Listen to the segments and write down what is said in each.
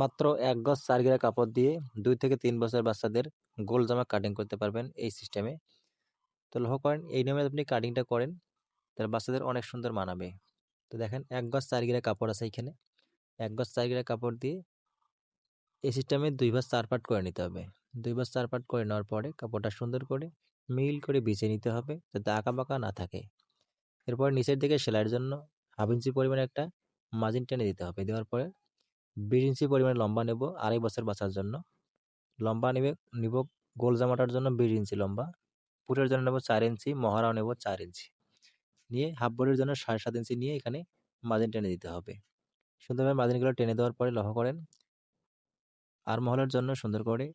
মাত্র এক গজ চার গিরা কাপড় দিয়ে দুই থেকে তিন বছর বাচ্চাদের গোল জামা কাটিং করতে পারবেন এই সিস্টেমে তো লক্ষ্য করেন, এই নিয়মে আপনি কাটিংটা করেন, তাহলে বাচ্চাদের অনেক সুন্দর মানাবে। তো দেখেন, এক গজ চার গিরা কাপড় আছে এখানে। এক গজ চার গিরা কাপড় দিয়ে এই সিস্টেমে দুই ভাঁজ চার পাট করে নিতে হবে। দুই ভাঁজ চার পাট করে নেওয়ার পরে কাপড়টা সুন্দর করে মিল করে বিছিয়ে নিতে হবে যাতে আঁকা বাঁকা না থাকে। এরপর নিচের দিকে সেলাইয়ের জন্য হাফ ইঞ্চি পরিমাণে একটা মার্জিন টেনে দিতে হবে। দেওয়ার পরে বিশ ইঞ্চি পরিমাণে লম্বা নেব, আড়াই বছর বাঁচার জন্য। লম্বা নেবে, নিব গোল জামাটার জন্য বিশ ইঞ্চি লম্বা। পুরের জন্য নেব চার ইঞ্চি মহারাও নেব চার ইঞ্চি। নিয়ে হাফ বডির জন্য সাড়ে সাত ইঞ্চি নিয়ে এখানে মার্জিন টেনে দিতে হবে। সুন্দরভাবে মার্জিনগুলো টেনে দেওয়ার পরে লক্ষ্য করেন, আর মহলের জন্য সুন্দর করে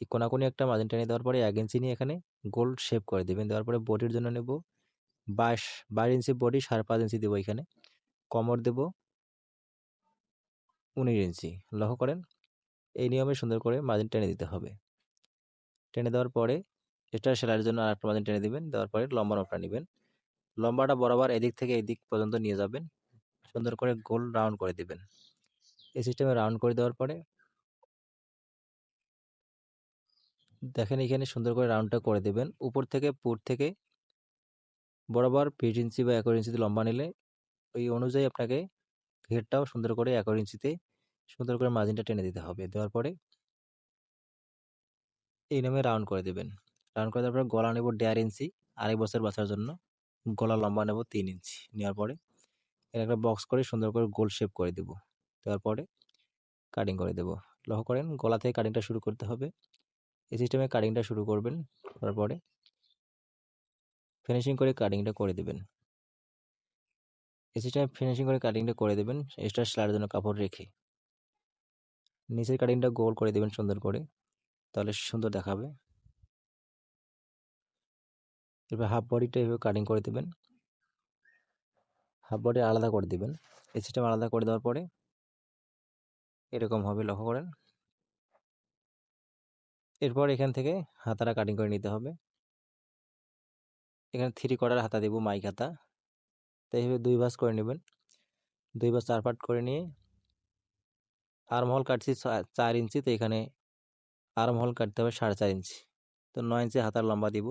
এই কোনাকুনি একটা মার্জিন টেনে দেওয়ার পরে এক ইঞ্চি নিয়ে এখানে গোল শেপ করে দেবেন। দেওয়ার পরে বডির জন্য নেব বাইশ বাইশ ইঞ্চি বডি সাড়ে পাঁচ ইঞ্চি দেবো এখানে। কমর দেব উনিশ ইঞ্চি। লক্ষ্য করেন, এই নিয়মে সুন্দর করে মার্জিন টেনে দিতে হবে। টেনে দেওয়ার পরে এটা সেলাইয়ের জন্য আরেকটা মার্জিন টেনে দিবেন, দেওয়ার পরে লম্বা মাপটা নেবেন। লম্বাটা বরাবর এদিক থেকে এদিক পর্যন্ত নিয়ে যাবেন, সুন্দর করে গোল রাউন্ড করে দিবেন। এই সিস্টেমে রাউন্ড করে দেওয়ার পরে দেখেন এখানে সুন্দর করে রাউন্ডটা করে দেবেন। উপর থেকে পুর থেকে বরাবর বিশ ইঞ্চি বা এগারো ইঞ্চিতে লম্বা নিলে ওই অনুযায়ী আপনাকে ঘেরটাও সুন্দর করে এগারো ইঞ্চিতে সুন্দর করে মার্জিনটা টেনে দিতে হবে। দেওয়ার পরে এই নামে রাউন্ড করে দেবেন। রাউন্ড করে দেওয়ার পরে গলা নেব দেড় ইঞ্চি আড়াই বছর বাঁচার জন্য গলা লম্বা নেব তিন ইঞ্চি। নেওয়ার পরে এর একটা বক্স করে সুন্দর করে গোল শেপ করে দেব। দেওয়ার পরে কাটিং করে দেব। লক্ষ্য করেন গলা থেকে কাটিংটা শুরু করতে হবে। এই সিস্টেমে কাটিংটা শুরু করবেন তারপরে ফিনিশিং করে কাটিংটা করে দেবেন। এই সিস্টেমে ফিনিশিং করে কাটিংটা করে দেবেন। এক্সট্রা সেলাইয়ের জন্য কাপড় রেখে। নিচের কাটিংটা গোল করে দেবেন সুন্দর করে। তাহলে সুন্দর দেখাবে। এবার হাফ বডিটা এভাবে কাটিং করে দেবেন। হাফ বডি আলাদা করে দেবেন। এই সিস্টেম আলাদা করে দেওয়ার পরে এরকম হবে, লক্ষ্য করেন। এরপর এখান থেকে হাতাটা কাটিং করে নিতে হবে। এখানে থ্রি কোয়ার্টার হাতা দেবো মাইক হাতা। তো এইভাবে দুই ভাঁজ করে নেবেন। দুই ভাঁজ চার পাট করে নিয়ে আর্মহল কাটছি চার ইঞ্চি, তো এখানে আর্মহল কাটতে হবে সাড়ে চার ইঞ্চি। তো নয় ইঞ্চি হাতার লম্বা দিব।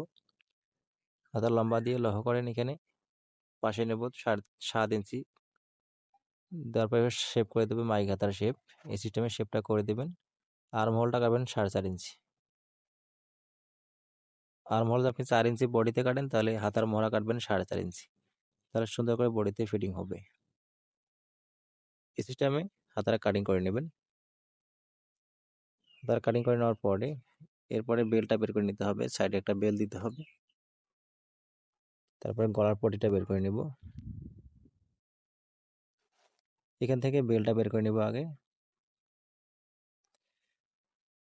হাতার লম্বা দিয়ে লহ করেন এখানে। পাশে নেব সাড়ে সাত ইঞ্চি। দেওয়ার পরে শেপ করে দেবে মাইক হাতার শেপ এই সিস্টেমে শেপটা করে দেবেন। আর্মহলটা কাটবেন সাড়ে চার ইঞ্চি। আর্মহল আপনি চার ইঞ্চি বডিতে কাটেন, তাহলে হাতার মহড়া কাটবেন সাড়ে চার ইঞ্চি। তাহলে সুন্দর করে বডিতে ফিটিং হবে। এই সিস্টেমে হাতারা কাটিং করে নেবেন। হাতার কাটিং করে নেওয়ার পরে এরপরে বেলটা বের করে নিতে হবে সাইডে একটা বেল দিতে হবে। তারপরে গলার পটিটা বের করে নেব। এখান থেকে বেলটা বের করে নেব আগে।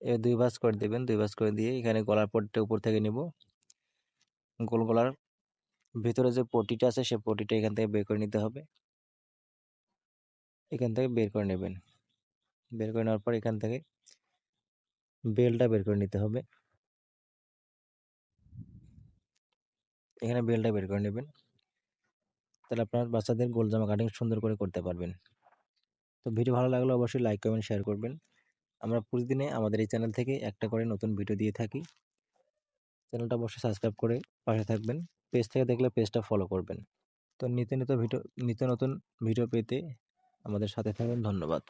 এ দুই ভাঁজ করে দেবেন, দুই ভাঁজ করে দিয়ে এখানে গলার পটিটা উপর থেকে নেব। গোল গলার ভিতরে যে পটিটা আছে, সে পটিটা এখান থেকে বের করে নিতে হবে। এখান থেকে বের করে নেবেন। বের করে নেওয়ার পর এখান থেকে বেলটা বের করে নিতে হবে। এখানে বেলটা বের করে নেবেন। তাহলে আপনার বাচ্চাদের গোল জামা কাটিং সুন্দর করে করতে পারবেন। তো ভিডিও ভালো লাগলে অবশ্যই লাইক কমেন্ট শেয়ার করবেন। আমরা প্রতিদিনে আমাদের এই চ্যানেল থেকে একটা করে নতুন ভিডিও দিয়ে থাকি। চ্যানেলটা অবশ্যই সাবস্ক্রাইব করে পাশে থাকবেন। পেজ থেকে দেখলে পেজটা ফলো করবেন। তো নিত্য নিত্য ভিডিও, নিত্য নতুন ভিডিও পেতে আমাদের সাথে থাকবেন। ধন্যবাদ।